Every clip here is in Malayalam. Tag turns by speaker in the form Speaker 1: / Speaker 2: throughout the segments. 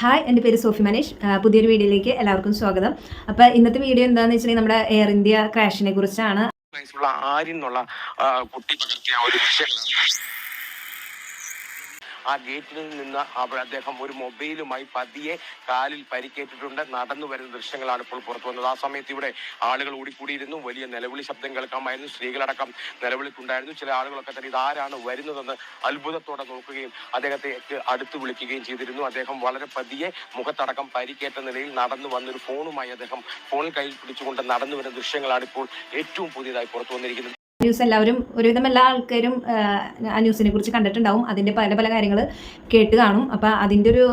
Speaker 1: ഹായ് എന്റെ പേര് സോഫി മനീഷ്. പുതിയൊരു വീഡിയോയിലേക്ക് എല്ലാവർക്കും സ്വാഗതം. അപ്പോൾ ഇന്നത്തെ വീഡിയോ എന്താണെന്ന് വെച്ചിട്ടുണ്ടെങ്കിൽ നമ്മുടെ എയർ ഇന്ത്യ ക്രാഷിനെ കുറിച്ചാണ്.
Speaker 2: ആര്യൻ എന്നുള്ള കുട്ടി പകർത്തിയ ഒരു ദൃശ്യങ്ങളാണ് ആ ഗേറ്റിൽ നിന്ന് അദ്ദേഹം ഒരു മൊബൈലുമായി പതിയെ കാലിൽ പരിക്കേറ്റിട്ടുണ്ട്. നടന്നു വരുന്ന ദൃശ്യങ്ങളാണ് ഇപ്പോൾ പുറത്തു വന്നത്. ആ സമയത്ത് ഇവിടെ ആളുകൾ ഓടിക്കൂടിയിരുന്നു. വലിയ നിലവിളി ശബ്ദം കേൾക്കാമായിരുന്നു. സ്ത്രീകളടക്കം നിലവിളിക്കുണ്ടായിരുന്നു. ചില ആളുകളൊക്കെ തന്നെ ഇതാരാണ് വരുന്നതെന്ന് അത്ഭുതത്തോടെ നോക്കുകയും അദ്ദേഹത്തെ അടുത്ത് വിളിക്കുകയും ചെയ്തിരുന്നു. അദ്ദേഹം വളരെ പതിയെ മുഖത്തടക്കം പരിക്കേറ്റ നിലയിൽ നടന്നു വന്നൊരു ഫോണുമായി അദ്ദേഹം ഫോണിൽ കയ്യിൽ പിടിച്ചുകൊണ്ട് നടന്നു വരുന്ന ദൃശ്യങ്ങളാണ് ഇപ്പോൾ ഏറ്റവും പുതിയതായി പുറത്തു വന്നിരിക്കുന്നത്.
Speaker 1: ന്യൂസ് എല്ലാവരും ഒരുവിധം എല്ലാ ആൾക്കാരും ആ, ന്യൂസിനെ കുറിച്ച് കണ്ടിട്ടുണ്ടാവും. അതിന്റെ പല പല കാര്യങ്ങൾ കേട്ട് കാണും. അപ്പോൾ അതിന്റെ ഒരു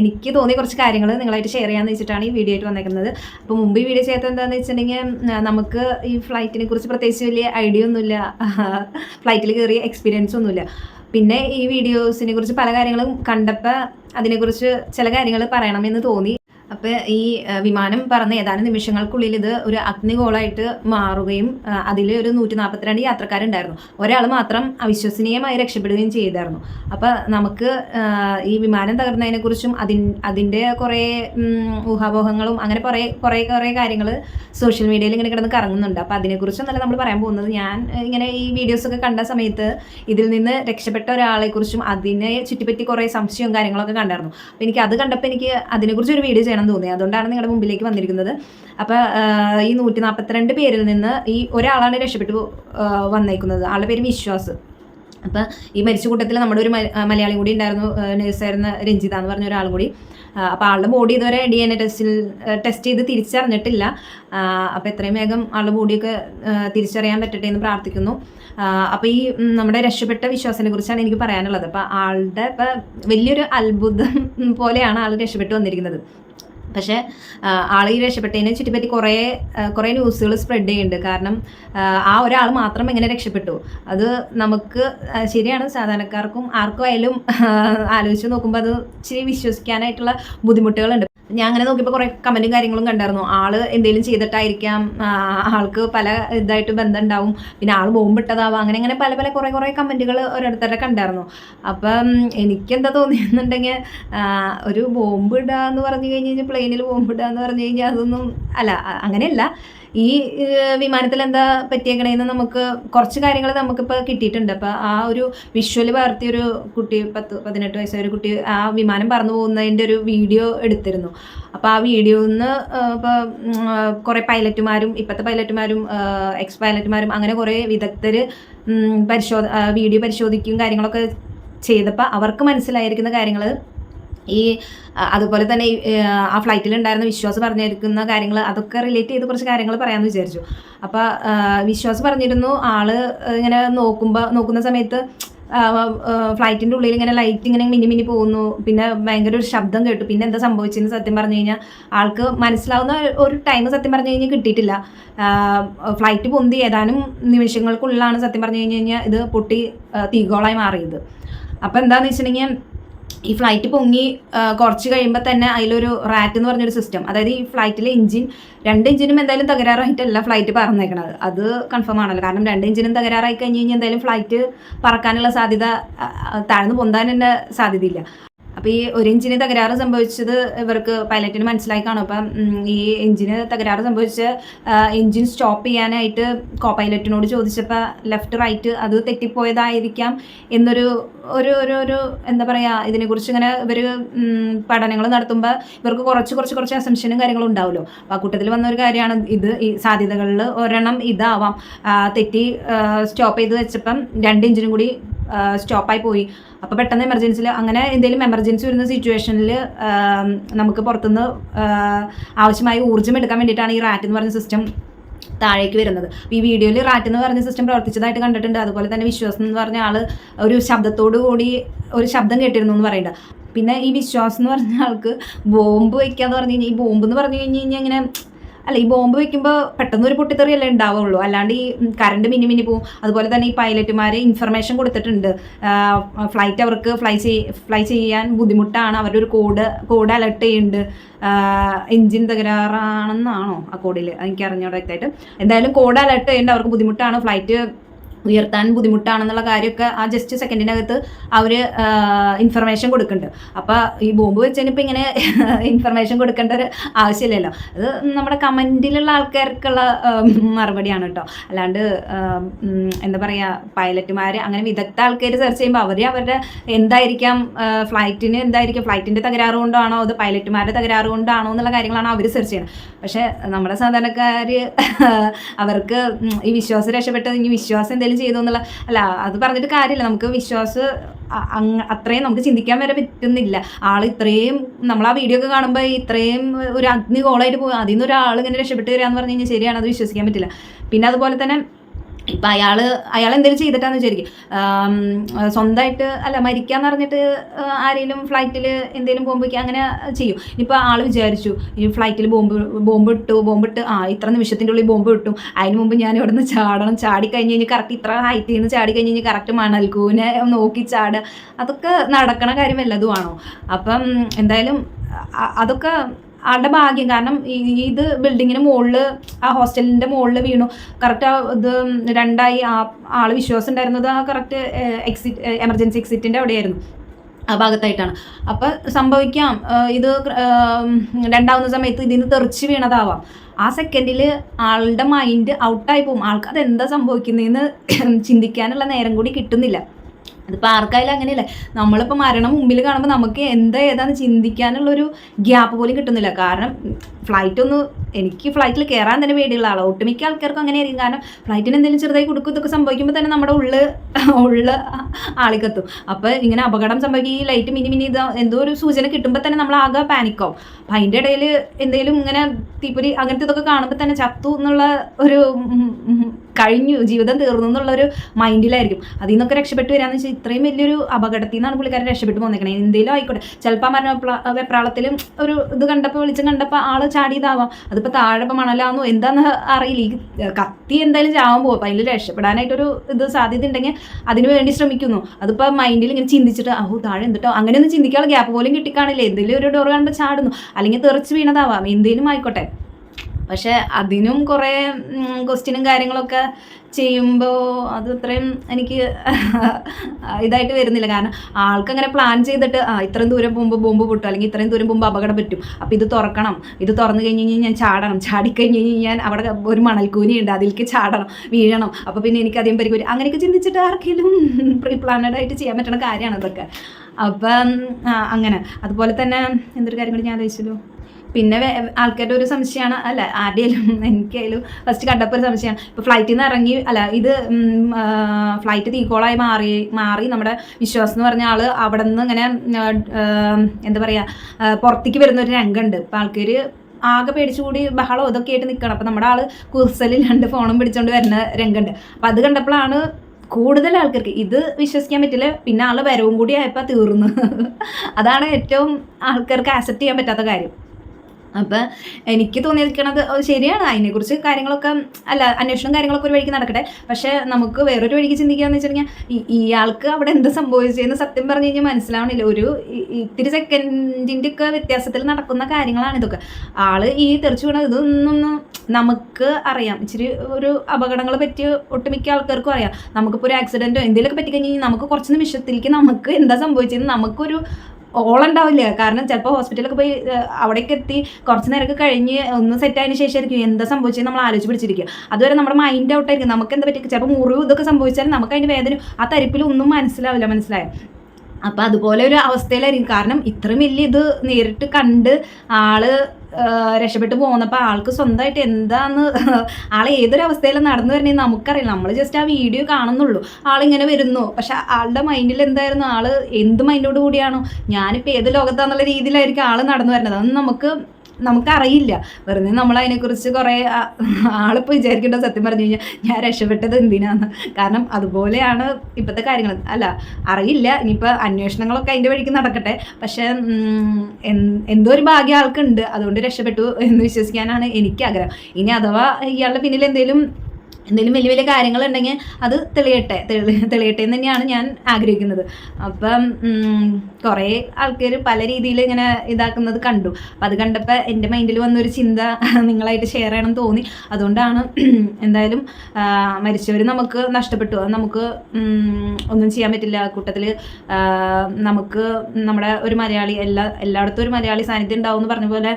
Speaker 1: എനിക്ക് തോന്നിയ കുറച്ച് കാര്യങ്ങൾ നിങ്ങളായിട്ട് ഷെയർ ചെയ്യാമെന്ന് വെച്ചിട്ടാണ് ഈ വീഡിയോ ആയിട്ട് വന്നേക്കുന്നത്. അപ്പോൾ മുമ്പ് ഈ വീഡിയോ ചെയ്യാത്ത എന്താണെന്ന് വെച്ചിട്ടുണ്ടെങ്കിൽ നമുക്ക് ഈ ഫ്ലൈറ്റിനെ കുറിച്ച് പ്രത്യേകിച്ച് വലിയ ഐഡിയ ഒന്നുമില്ല. ഫ്ലൈറ്റിൽ കയറിയ എക്സ്പീരിയൻസ് ഒന്നുമില്ല. പിന്നെ ഈ വീഡിയോസിനെ കുറിച്ച് പല കാര്യങ്ങളും കണ്ടപ്പോൾ അതിനെക്കുറിച്ച് ചില കാര്യങ്ങൾ പറയണമെന്ന് തോന്നി. അപ്പോൾ ഈ വിമാനം പറന്ന് ഏതാനും നിമിഷങ്ങൾക്കുള്ളിൽ ഇത് ഒരു അഗ്നിഗോളായിട്ട് മാറുകയും അതിൽ ഒരു നൂറ്റി നാൽപ്പത്തിരണ്ട് യാത്രക്കാരുണ്ടായിരുന്നു. ഒരാൾ മാത്രം അവിശ്വസനീയമായി രക്ഷപ്പെടുകയും ചെയ്തായിരുന്നു. അപ്പോൾ നമുക്ക് ഈ വിമാനം തകർന്നതിനെക്കുറിച്ചും അതിൻ അതിന്റെ കുറേ ഊഹാപോഹങ്ങളും അങ്ങനെ കുറേ കുറേ കുറേ കാര്യങ്ങൾ സോഷ്യൽ മീഡിയയിൽ ഇങ്ങനെ കിടന്ന് കറങ്ങുന്നുണ്ട്. അപ്പോൾ അതിനെക്കുറിച്ചൊന്നല്ല നമ്മൾ പറയാൻ പോകുന്നത് ഞാൻ ഇങ്ങനെ ഈ വീഡിയോസൊക്കെ കണ്ട സമയത്ത് ഇതിൽ നിന്ന് രക്ഷപ്പെട്ട ഒരാളെക്കുറിച്ചും അതിനെ ചുറ്റിപ്പറ്റി കുറേ സംശയവും കാര്യങ്ങളൊക്കെ കണ്ടായിരുന്നു. അപ്പോൾ എനിക്ക് അത് കണ്ടപ്പോൾ എനിക്ക് അതിനെക്കുറിച്ച് ഒരു വീഡിയോ ചെയ്യണം തോന്നി അതുകൊണ്ടാണ് നിങ്ങളുടെ മുമ്പിലേക്ക് വന്നിരിക്കുന്നത്. അപ്പോൾ ഈ നൂറ്റി നാൽപ്പത്തിരണ്ട് പേരിൽ നിന്ന് ഈ ഒരാളാണ് രക്ഷപ്പെട്ടു വന്നേക്കുന്നത്. ആളുടെ പേര് വിശ്വാസ്. അപ്പം ഈ മരിച്ച കൂട്ടത്തിൽ നമ്മുടെ ഒരു മലയാളി കൂടി ഉണ്ടായിരുന്നു നേഴ്സായിരുന്ന രഞ്ജിത എന്ന് പറഞ്ഞ ഒരാളും കൂടി. അപ്പോൾ ആളുടെ ബോഡി ഇതുവരെ ഡി എൻ എ ടെസ്റ്റിൽ ടെസ്റ്റ് ചെയ്ത് തിരിച്ചറിഞ്ഞിട്ടില്ല. അപ്പോൾ എത്രയും വേഗം ആളുടെ ബോഡിയൊക്കെ തിരിച്ചറിയാൻ പറ്റട്ടെ എന്ന് പ്രാർത്ഥിക്കുന്നു. അപ്പോൾ ഈ നമ്മുടെ രക്ഷപ്പെട്ട വിശ്വാസത്തിനെ കുറിച്ചാണ് എനിക്ക് പറയാനുള്ളത്. അപ്പോൾ ആളുടെ വലിയൊരു അത്ഭുതം പോലെയാണ് ആൾ രക്ഷപ്പെട്ടു വന്നിരിക്കുന്നത്. പക്ഷേ ആൾ ഈ രക്ഷപ്പെട്ടതിനെ ചുറ്റിപ്പറ്റി കുറേ കുറേ ന്യൂസുകൾ സ്പ്രെഡ് ചെയ്യുന്നുണ്ട്. കാരണം ആ, ഒരാൾ മാത്രം എങ്ങനെ രക്ഷപ്പെട്ടു? അത് നമുക്ക് ശരിയാണ്. സാധാരണക്കാർക്കും ആർക്കും ആയാലും ആലോചിച്ച് നോക്കുമ്പോൾ അത് ഇച്ചിരി വിശ്വസിക്കാനായിട്ടുള്ള ബുദ്ധിമുട്ടുകളുണ്ട്. ഞാൻ അങ്ങനെ നോക്കിയപ്പോൾ കുറേ കമന്റും കാര്യങ്ങളും കണ്ടായിരുന്നു. ആൾ എന്തെങ്കിലും ചെയ്തിട്ടായിരിക്കാം ആൾക്ക് പല ഇതായിട്ട് ബന്ധം ഉണ്ടാവും പിന്നെ ആൾ ബോംബിട്ടതാവാം അങ്ങനെ അങ്ങനെ പല പല കുറേ കുറേ കമന്റുകൾ ഓരോരുത്തരുടെ കണ്ടായിരുന്നു. അപ്പം എനിക്കെന്താ തോന്നിയെന്നുണ്ടെങ്കിൽ ഒരു ബോംബ് ഇടുക എന്ന് പറഞ്ഞു കഴിഞ്ഞ് കഴിഞ്ഞാൽ പ്ലെയിനിൽ എന്ന് പറഞ്ഞു കഴിഞ്ഞാൽ അതൊന്നും അല്ല അങ്ങനെയല്ല. ഈ വിമാനത്തിൽ എന്താ പറ്റിയേക്കണേന്ന് നമുക്ക് കുറച്ച് കാര്യങ്ങൾ നമുക്കിപ്പോൾ കിട്ടിയിട്ടുണ്ട്. അപ്പോൾ ആ ഒരു വിഷ്വൽ പകർത്തിയ ഒരു കുട്ടി പത്ത് പതിനെട്ട് വയസ്സായ ഒരു കുട്ടി ആ വിമാനം പറന്നു പോകുന്നതിന്റെ ഒരു വീഡിയോ എടുത്തിരുന്നു. അപ്പോൾ ആ വീഡിയോയിൽ നിന്ന് ഇപ്പോൾ കുറേ പൈലറ്റുമാരും ഇപ്പോഴത്തെ പൈലറ്റുമാരും എക്സ് പൈലറ്റുമാരും അങ്ങനെ കുറേ വിദഗ്ധർ പരിശോധ വീഡിയോ പരിശോധിക്കും കാര്യങ്ങളൊക്കെ ചെയ്തപ്പോൾ അവർക്ക് മനസ്സിലായിരിക്കുന്ന കാര്യങ്ങൾ ഈ അതുപോലെ തന്നെ ആ, ഫ്ലൈറ്റിൽ ഉണ്ടായിരുന്ന വിശ്വാസ് പറഞ്ഞിരിക്കുന്ന കാര്യങ്ങൾ അതൊക്കെ റിലേറ്റ് ചെയ്ത് കുറച്ച് കാര്യങ്ങൾ പറയാമെന്ന് വിചാരിച്ചു. അപ്പോൾ വിശ്വാസ് പറഞ്ഞിരുന്നു ആൾ ഇങ്ങനെ നോക്കുമ്പോൾ നോക്കുന്ന സമയത്ത് ഫ്ലൈറ്റിന്റെ ഉള്ളിൽ ഇങ്ങനെ ലൈറ്റ് ഇങ്ങനെ മിനി മിനി പോകുന്നു. പിന്നെ ഭയങ്കര ഒരു ശബ്ദം കേട്ടു. പിന്നെ എന്താ സംഭവിച്ചതെന്ന് സത്യം പറഞ്ഞു കഴിഞ്ഞാൽ ആൾക്ക് മനസ്സിലാവുന്ന ഒരു ടൈം സത്യം പറഞ്ഞു കഴിഞ്ഞാൽ കിട്ടിയിട്ടില്ല. ഫ്ലൈറ്റ് പൊന്തി ഏതാനും നിമിഷങ്ങൾക്കുള്ളിലാണ് സത്യം പറഞ്ഞു കഴിഞ്ഞ് കഴിഞ്ഞാൽ ഇത് പൊട്ടി തീകോളായി മാറിയത്. അപ്പോൾ എന്താണെന്ന് വെച്ചിട്ടുണ്ടെങ്കിൽ ഈ ഫ്ലൈറ്റ് പൊങ്ങി കുറച്ച് കഴിയുമ്പോൾ തന്നെ അതിലൊരു റാറ്റ് എന്ന് പറഞ്ഞൊരു സിസ്റ്റം അതായത് ഈ ഫ്ലൈറ്റിലെ എഞ്ചിൻ രണ്ട് എഞ്ചിനും എന്തായാലും തകരാറായിട്ടല്ല ഫ്ലൈറ്റ് പറന്നേക്കണത്. അത് കൺഫേം ആണല്ലോ. കാരണം രണ്ട് എഞ്ചിനും തകരാറായി കഴിഞ്ഞ് കഴിഞ്ഞാൽ എന്തായാലും ഫ്ലൈറ്റ് പറക്കാനുള്ള സാധ്യത താഴ്ന്നു പൊന്താൻ തന്നെ സാധ്യതയില്ല. അപ്പോൾ ഈ ഒരു എഞ്ചിന് തകരാറ് സംഭവിച്ചത് ഇവർക്ക് പൈലറ്റിന് മനസ്സിലായി കാണും അപ്പം ഈ എഞ്ചിന് തകരാറ് സംഭവിച്ച എഞ്ചിൻ സ്റ്റോപ്പ് ചെയ്യാനായിട്ട് കോ പൈലറ്റിനോട് ചോദിച്ചപ്പോൾ ലെഫ്റ്റ് റൈറ്റ് അത് തെറ്റിപ്പോയതായിരിക്കാം എന്നൊരു ഒരു ഒരു എന്താ പറയുക ഇതിനെക്കുറിച്ച് ഇങ്ങനെ ഇവർ പഠനങ്ങൾ നടത്തുമ്പോൾ ഇവർക്ക് കുറച്ച് കുറച്ച് കുറച്ച് അസംഷനും കാര്യങ്ങളും ഉണ്ടാവുമല്ലോ. അപ്പോൾ ആ കൂട്ടത്തിൽ വന്ന ഒരു കാര്യമാണ് ഇത് ഈ സാധ്യതകളിൽ ഒരെണ്ണം ഇതാവാം. തെറ്റി സ്റ്റോപ്പ് ചെയ്ത് വെച്ചപ്പം രണ്ട് എഞ്ചിനും കൂടി സ്റ്റോപ്പായി പോയി. അപ്പോൾ പെട്ടെന്ന് എമർജൻസിയിൽ അങ്ങനെ എന്തെങ്കിലും എമർജൻസി വരുന്ന സിറ്റുവേഷനിൽ നമുക്ക് പുറത്തുനിന്ന് ആവശ്യമായ ഊർജം എടുക്കാൻ വേണ്ടിയിട്ടാണ് ഈ റാറ്റ് എന്ന് പറഞ്ഞ സിസ്റ്റം താഴേക്ക് വരുന്നത്. ഈ വീഡിയോയിൽ റാറ്റ് എന്ന് പറഞ്ഞ സിസ്റ്റം പ്രവർത്തിച്ചതായിട്ട് കണ്ടിട്ടുണ്ട്. അതുപോലെ തന്നെ വിശ്വാസം എന്ന് പറഞ്ഞ ആൾ ഒരു ശബ്ദത്തോടു കൂടി ഒരു ശബ്ദം കേട്ടിരുന്നു എന്ന് പറയുന്നുണ്ട് പിന്നെ ഈ വിശ്വാസം എന്ന് പറഞ്ഞ ആൾക്ക് ബോംബ് വയ്ക്കുക എന്ന് പറഞ്ഞു കഴിഞ്ഞാൽ ഈ ബോംബ് എന്ന് പറഞ്ഞു കഴിഞ്ഞ് കഴിഞ്ഞാൽ ഇങ്ങനെ അല്ല ഈ ബോംബ് വെക്കുമ്പോൾ പെട്ടെന്ന് ഒരു പൊട്ടിത്തെറിയല്ലേ ഉണ്ടാവുള്ളൂ. അല്ലാണ്ട് ഈ കറണ്ട് മിന്നി മിന്നി പോവും. അതുപോലെ തന്നെ ഈ പൈലറ്റുമാർ ഇൻഫർമേഷൻ കൊടുത്തിട്ടുണ്ട്. ഫ്ലൈറ്റ് അവർക്ക് ഫ്ലൈ ചെയ് ഫ്ലൈ ചെയ്യാൻ ബുദ്ധിമുട്ടാണ്. അവരുടെ ഒരു കോഡ് കോഡ് അലർട്ട് ചെയ്യുന്നുണ്ട് എഞ്ചിൻ തകരാറാണെന്നാണോ ആ കോഡിൽ എനിക്ക് അറിഞ്ഞോടെ വ്യക്തമായിട്ട് എന്തായാലും കോഡ് അലർട്ട് ചെയ്യേണ്ട അവർക്ക് ബുദ്ധിമുട്ടാണ്. ഫ്ലൈറ്റ് ഉയർത്താൻ ബുദ്ധിമുട്ടാണെന്നുള്ള കാര്യമൊക്കെ ആ ജസ്റ്റ് സെക്കൻഡിനകത്ത് അവർ ഇൻഫർമേഷൻ കൊടുക്കുന്നുണ്ട്. അപ്പോൾ ഈ ബോംബ് വെച്ചതിന് ഇപ്പം ഇങ്ങനെ ഇൻഫർമേഷൻ കൊടുക്കേണ്ട ഒരു ആവശ്യമില്ലല്ലോ. അത് നമ്മുടെ കമന്റിലുള്ള ആൾക്കാർക്കുള്ള മറുപടിയാണ് കേട്ടോ അല്ലാണ്ട് എന്താ പറയുക പൈലറ്റുമാർ അങ്ങനെ വിദഗ്ധ ആൾക്കാർ സെർച്ച് ചെയ്യുമ്പോൾ അവർ അവരുടെ എന്തായിരിക്കാം ഫ്ലൈറ്റിന് എന്തായിരിക്കും ഫ്ലൈറ്റിന്റെ തകരാറ് കൊണ്ടാണോ അത് പൈലറ്റുമാരുടെ തകരാറ് കൊണ്ടാണോ എന്നുള്ള കാര്യങ്ങളാണ് അവർ സെർച്ച് ചെയ്യുന്നത്. പക്ഷേ നമ്മുടെ സാധാരണക്കാർ അവർക്ക് ഈ വിശ്വാസം രക്ഷപ്പെട്ടത് ഇനി വിശ്വാസം എന്തെങ്കിലും ചെയ്തു എന്നുള്ള അല്ല അത് പറഞ്ഞിട്ട് കാര്യമില്ല. നമുക്ക് വിശ്വാസം അത്രയും നമുക്ക് ചിന്തിക്കാൻ വരെ പറ്റുന്നില്ല. ആൾ ഇത്രയും നമ്മൾ ആ വീഡിയോ ഒക്കെ കാണുമ്പോൾ ഇത്രയും ഒരു അഗ്നി കോളായിട്ട് പോകും അതിൽ നിന്ന് ഒരാൾ ഇങ്ങനെ രക്ഷപ്പെട്ട് വരിക എന്ന് പറഞ്ഞു കഴിഞ്ഞാൽ ശരിയാണ് അത് വിശ്വസിക്കാൻ പറ്റില്ല. പിന്നെ അതുപോലെ തന്നെ ഇപ്പം അയാൾ അയാൾ എന്തെങ്കിലും ചെയ്തിട്ടാന്ന് വിചാരിക്കും. സ്വന്തമായിട്ട് അല്ല മരിക്കാന്ന് പറഞ്ഞിട്ട് ആരെങ്കിലും ഫ്ലൈറ്റിൽ എന്തെങ്കിലും ബോംബ് വയ്ക്കുക അങ്ങനെ ചെയ്യും. ഇപ്പോൾ ആൾ വിചാരിച്ചു ഈ ഫ്ലൈറ്റിൽ ബോംബ് ബോംബ് ഇട്ടു ബോംബ് ഇട്ട് ആ ഇത്ര നിമിഷത്തിന്റെ ഉള്ളിൽ ബോംബ് ഇട്ടു. അതിന് മുമ്പ് ഞാൻ ഇവിടെ നിന്ന് ചാടണം ചാടി കഴിഞ്ഞ് കഴിഞ്ഞ് കറക്റ്റ് ഇത്ര ഹൈറ്റിൽ നിന്ന് ചാടി കഴിഞ്ഞ് കഴിഞ്ഞ് കറക്റ്റ് മണൽക്കൂനെ നോക്കി ചാടുക അതൊക്കെ നടക്കണ കാര്യം വല്ലതുമാണോ അപ്പം എന്തായാലും അതൊക്കെ ആളുടെ ഭാഗ്യം. കാരണം ഇത് ബിൽഡിങ്ങിന് മുകളിൽ ആ ഹോസ്റ്റലിന്റെ മുകളിൽ വീണു. കറക്റ്റ് ആ ഇത് രണ്ടായി ആ ആൾ വിശ്വാസം ഉണ്ടായിരുന്നത് ആ കറക്റ്റ് എക്സിറ്റ് എമർജൻസി എക്സിറ്റിന്റെ അവിടെയായിരുന്നു. ആ ഭാഗത്തായിട്ടാണ്. അപ്പം സംഭവിക്കാം. ഇത് രണ്ടാവുന്ന സമയത്ത് ഇതിന് തെറിച്ച് വീണതാവാം. ആ സെക്കൻഡിൽ ആളുടെ മൈൻഡ് ഔട്ടായി പോകും. ആൾക്ക് അതെന്താ സംഭവിക്കുന്നതെന്ന് ചിന്തിക്കാനുള്ള നേരം കൂടി കിട്ടുന്നില്ല. അതിപ്പോൾ ആർക്കായാലും അങ്ങനെയല്ലേ? നമ്മളിപ്പോൾ മരണം മുമ്പിൽ കാണുമ്പോൾ നമുക്ക് എന്താ ഏതാന്ന് ചിന്തിക്കാനുള്ളൊരു ഗ്യാപ്പ് പോലും കിട്ടുന്നില്ല. കാരണം ഫ്ലൈറ്റ് ഒന്ന് എനിക്ക് ഫ്ലൈറ്റിൽ കയറാൻ തന്നെ പേടിയുള്ള ആളാണ് ഒട്ടുമിക്ക ആൾക്കാർക്കും അങ്ങനെ ആയിരിക്കും കാരണം ഫ്ലൈറ്റിന് എന്തെങ്കിലും ചെറുതായി കൊടുക്കും ഇതൊക്കെ സംഭവിക്കുമ്പോൾ തന്നെ നമ്മുടെ ഉള്ള് ഉള്ള ആളിക്കത്തും. അപ്പോൾ ഇങ്ങനെ അപകടം സംഭവിക്കും. ഈ ലൈറ്റ് മിനി മിനി ഇത് എന്തോ ഒരു സൂചന കിട്ടുമ്പോൾ തന്നെ നമ്മൾ ആകെ പാനിക്കാവും അപ്പം അതിന്റെ ഇടയിൽ എന്തെങ്കിലും ഇങ്ങനെ തീപ്പൊരി അങ്ങനത്തെ ഇതൊക്കെ കാണുമ്പോൾ തന്നെ ചത്തു എന്നുള്ള ഒരു കഴിഞ്ഞു. ജീവിതം തീർന്നു എന്നുള്ളൊരു മൈൻഡിലായിരിക്കും അതിൽ നിന്നൊക്കെ രക്ഷപ്പെട്ടു വരാമെന്ന് വെച്ചാൽ ഇത്രയും വലിയൊരു അപകടത്തിൽ നിന്നാണ് പുള്ളിക്കാരൻ രക്ഷപ്പെട്ട് പോന്നേക്കണേ ഇന്ത്യയിലും ആയിക്കോട്ടെ. ചിലപ്പോൾ മരണ വെപ്രാളത്തിലും ഒരു ഇത് കണ്ടപ്പോൾ വെളിച്ചം കണ്ടപ്പോൾ ആൾ ചാടിയതാവാം. അതിപ്പോൾ താഴെ ഇപ്പോൾ മണലാന്നോ എന്താന്ന് അറിയില്ല. ഈ കത്തി എന്തായാലും ചാവാൻ പോകും അപ്പം അതിൽ രക്ഷപ്പെടാനായിട്ടൊരു ഇത് സാധ്യത ഉണ്ടെങ്കിൽ അതിന് വേണ്ടി ശ്രമിക്കുന്നു. അതിപ്പോൾ മൈൻഡിൽ ഇങ്ങനെ ചിന്തിച്ചിട്ട് അഹോ താഴെ എന്തിട്ടോ? അങ്ങനെയൊന്നും ചിന്തിക്കാനുള്ള ഗ്യാപ്പ് പോലും കിട്ടിക്കാണില്ല. എന്തെങ്കിലും ഒരു ഡോർ കാണുമ്പോൾ ചാടുന്നു. അല്ലെങ്കിൽ തെറിച്ച് വീണതാവാം. എന്തെങ്കിലും ആയിക്കോട്ടെ. പക്ഷെ അതിനും കുറേ ക്വസ്റ്റ്യനും കാര്യങ്ങളൊക്കെ ചെയ്യുമ്പോൾ അത് അത്രയും എനിക്ക് ഇതായിട്ട് വരുന്നില്ല. കാരണം ആൾക്ക് അങ്ങനെ പ്ലാൻ ചെയ്തിട്ട് ആ ഇത്രയും ദൂരം പോകുമ്പോൾ ബോംബ് പൊട്ടും അല്ലെങ്കിൽ ഇത്രയും ദൂരം പോകുമ്പോൾ അപകടം പറ്റും. അപ്പോൾ ഇത് തുറക്കണം. ഇത് തുറന്നു കഴിഞ്ഞ് കഴിഞ്ഞാൽ ഞാൻ ചാടണം ചാടിക്കഴിഞ്ഞ് കഴിഞ്ഞാൽ ഞാൻ അവിടെ ഒരു മണൽക്കൂനി ഉണ്ട് അതിലേക്ക് ചാടണം വീഴണം. അപ്പോൾ പിന്നെ എനിക്ക് അധികം പരിക്കും അങ്ങനെയൊക്കെ ചിന്തിച്ചിട്ട് ആർക്കെങ്കിലും പ്രീ പ്ലാനഡായിട്ട് ചെയ്യാൻ പറ്റുന്ന കാര്യമാണ് ഇതൊക്കെ. അപ്പം അങ്ങനെ. അതുപോലെ തന്നെ എന്തൊരു കാര്യം കൂടി ഞാൻ ആലോചിച്ചല്ലോ? പിന്നെ ആൾക്കാരുടെ ഒരു സംശയമാണ്. അല്ല ആരുടെയും എനിക്കായാലും ഫസ്റ്റ് കണ്ടപ്പോൾ ഒരു സംശയമാണ്. ഇപ്പോൾ ഫ്ലൈറ്റിൽ നിന്ന് ഇറങ്ങി അല്ല ഇത് ഫ്ലൈറ്റ് തീക്കോളായി മാറി മാറി നമ്മുടെ വിശ്വാസം എന്ന് പറഞ്ഞ ആൾ അവിടെ നിന്ന് ഇങ്ങനെ എന്താ പറയുക പുറത്തേക്ക് വരുന്ന ഒരു രംഗമുണ്ട്. ഇപ്പോൾ ആൾക്കാർ ആകെ പേടിച്ചുകൂടി ബഹളം ഇതൊക്കെ ആയിട്ട് നിൽക്കണം അപ്പോൾ നമ്മുടെ ആൾ കുർസലിൽ രണ്ട് ഫോണും പിടിച്ചുകൊണ്ട് വരുന്ന രംഗമുണ്ട്. അപ്പോൾ അത് കണ്ടപ്പോഴാണ് കൂടുതൽ ആൾക്കാർക്ക് ഇത് വിശ്വസിക്കാൻ പറ്റില്ല. പിന്നെ ആൾ വരവും കൂടി ആയപ്പോൾ തീർന്നു. അതാണ് ഏറ്റവും ആൾക്കാർക്ക് ആക്സെപ്റ്റ് ചെയ്യാൻ പറ്റാത്ത കാര്യം. അപ്പം എനിക്ക് തോന്നിയിരിക്കണത് ശരിയാണ്. അതിനെക്കുറിച്ച് കാര്യങ്ങളൊക്കെ അല്ല അന്വേഷണം കാര്യങ്ങളൊക്കെ ഒരു വഴിക്ക് നടക്കട്ടെ. പക്ഷേ നമുക്ക് വേറൊരു വഴിക്ക് ചിന്തിക്കുകയെന്ന് വെച്ചിട്ടുണ്ടെങ്കിൽ ഇയാൾക്ക് അവിടെ എന്ത് സംഭവിച്ചതെന്ന് സത്യം പറഞ്ഞു കഴിഞ്ഞാൽ മനസ്സിലാവണില്ല. ഒരു ഇത്തിരി സെക്കൻഡിന്റെ ഒക്കെ വ്യത്യാസത്തിൽ നടക്കുന്ന കാര്യങ്ങളാണ് ഇതൊക്കെ. ആൾ ഈ തെറിച്ചു വീണത് ഇതൊന്നും നമുക്ക് അറിയാം. ഇച്ചിരി ഒരു അപകടങ്ങൾ പറ്റിയ ഒട്ടുമിക്ക ആൾക്കാർക്കും അറിയാം. നമുക്കിപ്പോൾ ഒരു ആക്സിഡന്റോ എന്തെങ്കിലുമൊക്കെ പറ്റിക്കഴിഞ്ഞാൽ നമുക്ക് കുറച്ച് നിമിഷത്തിലേക്ക് നമുക്ക് എന്താ സംഭവിച്ചതെന്ന് നമുക്കൊരു ഓളുണ്ടാവില്ല. കാരണം ചിലപ്പോൾ ഹോസ്പിറ്റലൊക്കെ പോയി അവിടേക്ക് എത്തി കുറച്ച് നേരമൊക്കെ കഴിഞ്ഞ് ഒന്ന് സെറ്റ് ആയതിനു ശേഷമായിരിക്കും എന്താ സംഭവിച്ചത് നമ്മൾ ആലോചിച്ച് പിടിച്ചിരിക്കും അതുവരെ നമ്മുടെ മൈൻഡ് ഔട്ടായിരിക്കും നമുക്ക് എന്താ പറ്റി? ചിലപ്പോൾ മുറിവ് ഇതൊക്കെ സംഭവിച്ചാൽ നമുക്ക് അതിന്റെ വേദന ആ തരിപ്പിൽ ഒന്നും മനസ്സിലാവില്ല. മനസ്സിലായോ? അപ്പം അതുപോലെ ഒരു അവസ്ഥയിലായിരിക്കും. കാരണം ഇത്രയും വലിയ ഇത് നേരിട്ട് കണ്ട് ആൾ രക്ഷപ്പെട്ട് പോകുന്നപ്പോൾ ആൾക്ക് സ്വന്തമായിട്ട് എന്താന്ന് ആൾ ഏതൊരു അവസ്ഥയിലും നടന്നു വരണേ നമുക്കറിയില്ല. നമ്മൾ ജസ്റ്റ് ആ വീഡിയോ കാണുന്നുള്ളൂ. ആളിങ്ങനെ വരുന്നു. പക്ഷെ ആളുടെ മൈൻഡിൽ എന്തായിരുന്നു? ആൾ എന്ത് മൈൻഡോട് കൂടിയാണോ? ഞാനിപ്പോൾ ഏത് ലോകത്താന്നുള്ള രീതിയിലായിരിക്കും ആൾ നടന്നു വരുന്നത്. അതൊന്നും നമുക്ക് നമുക്കറിയില്ല. വെറുതെ നമ്മൾ അതിനെക്കുറിച്ച് കുറേ ആളിപ്പോൾ വിചാരിക്കേണ്ട സത്യം പറഞ്ഞു കഴിഞ്ഞാൽ ഞാൻ രക്ഷപ്പെട്ടത് എന്തിനാന്ന്. കാരണം അതുപോലെയാണ് ഇപ്പോഴത്തെ കാര്യങ്ങൾ. അല്ല അറിയില്ല. ഇനിയിപ്പോൾ അന്വേഷണങ്ങളൊക്കെ അതിന്റെ വഴിക്ക് നടക്കട്ടെ. പക്ഷേ എന്തോ ഒരു ഭാഗ്യ ആൾക്കുണ്ട്. അതുകൊണ്ട് രക്ഷപ്പെട്ടു എന്ന് വിശ്വസിക്കാനാണ് എനിക്ക് ആഗ്രഹം ഇനി അഥവാ ഇയാളുടെ പിന്നിൽ എന്തെങ്കിലും എന്തെങ്കിലും വലിയ വലിയ കാര്യങ്ങളുണ്ടെങ്കിൽ അത് തെളിയട്ടെ തെളിയട്ടെ എന്ന് തന്നെയാണ് ഞാൻ ആഗ്രഹിക്കുന്നത്. അപ്പം കുറേ ആൾക്കാർ പല രീതിയിൽ ഇങ്ങനെ ഇതാക്കുന്നത് കണ്ടു. അപ്പം അത് കണ്ടപ്പോൾ എന്റെ മൈൻഡിൽ വന്നൊരു ചിന്ത നിങ്ങളായിട്ട് ഷെയർ ചെയ്യണം തോന്നി. അതുകൊണ്ടാണ് എന്തായാലും മരിച്ചവർ നമുക്ക് നഷ്ടപ്പെട്ടു. അത് നമുക്ക് ഒന്നും ചെയ്യാൻ പറ്റില്ല. കൂട്ടത്തിൽ നമുക്ക് നമ്മുടെ ഒരു മലയാളി എല്ലാ എല്ലായിടത്തും ഒരു മലയാളി സാന്നിധ്യം ഉണ്ടാവും എന്ന് പറഞ്ഞ പോലെ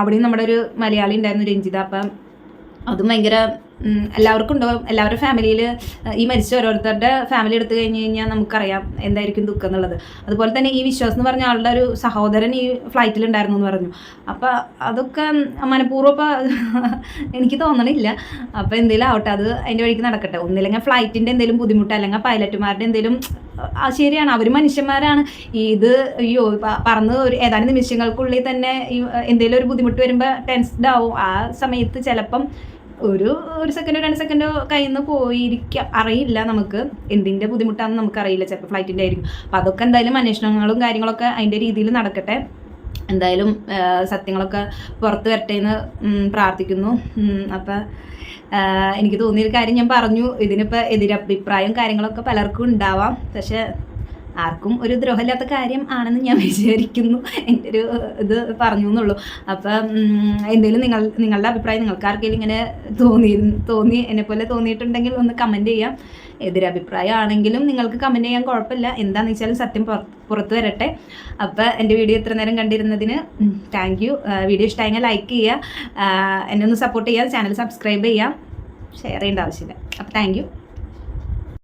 Speaker 1: അവിടെയും നമ്മുടെ ഒരു മലയാളി ഉണ്ടായിരുന്നു രഞ്ജിത. അപ്പം അതും ഭയങ്കര എല്ലാവർക്കും ഉണ്ടാവും എല്ലാവരുടെ ഫാമിലിയിൽ ഈ മരിച്ച ഓരോരുത്തരുടെ ഫാമിലി എടുത്തു കഴിഞ്ഞ് കഴിഞ്ഞാൽ നമുക്കറിയാം എന്തായിരിക്കും ദുഃഖം എന്നുള്ളത്. അതുപോലെ തന്നെ ഈ വിശ്വാസം എന്ന് പറഞ്ഞ ആളുടെ ഒരു സഹോദരൻ ഈ ഫ്ലൈറ്റിൽ ഉണ്ടായിരുന്നു എന്ന് പറഞ്ഞു. അപ്പോൾ അതൊക്കെ മനഃപൂർവം ഇപ്പോൾ എനിക്ക് തോന്നണില്ല. അപ്പോൾ എന്തെങ്കിലും ആവട്ടെ അത് അതിന്റെ വഴിക്ക് നടക്കട്ടെ. ഒന്നില്ലെങ്കിൽ ഫ്ലൈറ്റിന്റെ എന്തെങ്കിലും ബുദ്ധിമുട്ട് അല്ലെങ്കിൽ പൈലറ്റുമാരുടെ എന്തെങ്കിലും ശരിയാണ്. അവർ മനുഷ്യന്മാരാണ്. ഇത് അയ്യോ പറഞ്ഞ് ഒരു ഏതാനും നിമിഷങ്ങൾക്കുള്ളിൽ തന്നെ എന്തെങ്കിലും ഒരു ബുദ്ധിമുട്ട് വരുമ്പോൾ ടെൻസ്ഡ് ആവും. ആ സമയത്ത് ചിലപ്പം ഒരു ഒരു സെക്കൻഡോ രണ്ട് സെക്കൻഡോ കയ്യിൽ നിന്ന് അറിയില്ല നമുക്ക്. എന്തിന്റെ ബുദ്ധിമുട്ടാണെന്ന് നമുക്കറിയില്ല. ചിലപ്പോൾ ഫ്ലൈറ്റിന്റെ ആയിരിക്കും. അപ്പം അതൊക്കെ എന്തായാലും അന്വേഷണങ്ങളും കാര്യങ്ങളൊക്കെ അതിന്റെ രീതിയിൽ നടക്കട്ടെ. എന്തായാലും സത്യങ്ങളൊക്കെ പുറത്ത് വരട്ടെ എന്ന് പ്രാർത്ഥിക്കുന്നു. അപ്പം എനിക്ക് തോന്നിയൊരു കാര്യം ഞാൻ പറഞ്ഞു. ഇതിനിപ്പോൾ എതിരഭിപ്രായം കാര്യങ്ങളൊക്കെ പലർക്കും ഉണ്ടാവാം. പക്ഷെ ആർക്കും ഒരു ദ്രോഹമില്ലാത്ത കാര്യം ആണെന്ന് ഞാൻ വിചാരിക്കുന്നു. എന്റെ ഒരു ഇത് പറഞ്ഞു എന്നുള്ളൂ. അപ്പം എന്തെങ്കിലും നിങ്ങൾ നിങ്ങളുടെ അഭിപ്രായം നിങ്ങൾക്ക് ആർക്കെങ്കിലും ഇങ്ങനെ തോന്നി തോന്നി എന്നെപ്പോലെ തോന്നിയിട്ടുണ്ടെങ്കിൽ ഒന്ന് കമന്റ് ചെയ്യാം. എതിരഭിപ്രായം ആണെങ്കിലും നിങ്ങൾക്ക് കമന്റ് ചെയ്യാൻ കുഴപ്പമില്ല. എന്താണെന്ന് വെച്ചാലും സത്യം പുറത്ത് വരട്ടെ. അപ്പോൾ എന്റെ വീഡിയോ ഇത്ര നേരം കണ്ടിരുന്നതിന് താങ്ക് യു വീഡിയോ ഇഷ്ടമായെങ്കിൽ ലൈക്ക് ചെയ്യുക. എന്നെ ഒന്ന് സപ്പോർട്ട് ചെയ്യുക. ചാനൽ സബ്സ്ക്രൈബ് ചെയ്യാം ഷെയർ ചെയ്യേണ്ട ആവശ്യമില്ല. അപ്പോൾ താങ്ക് യു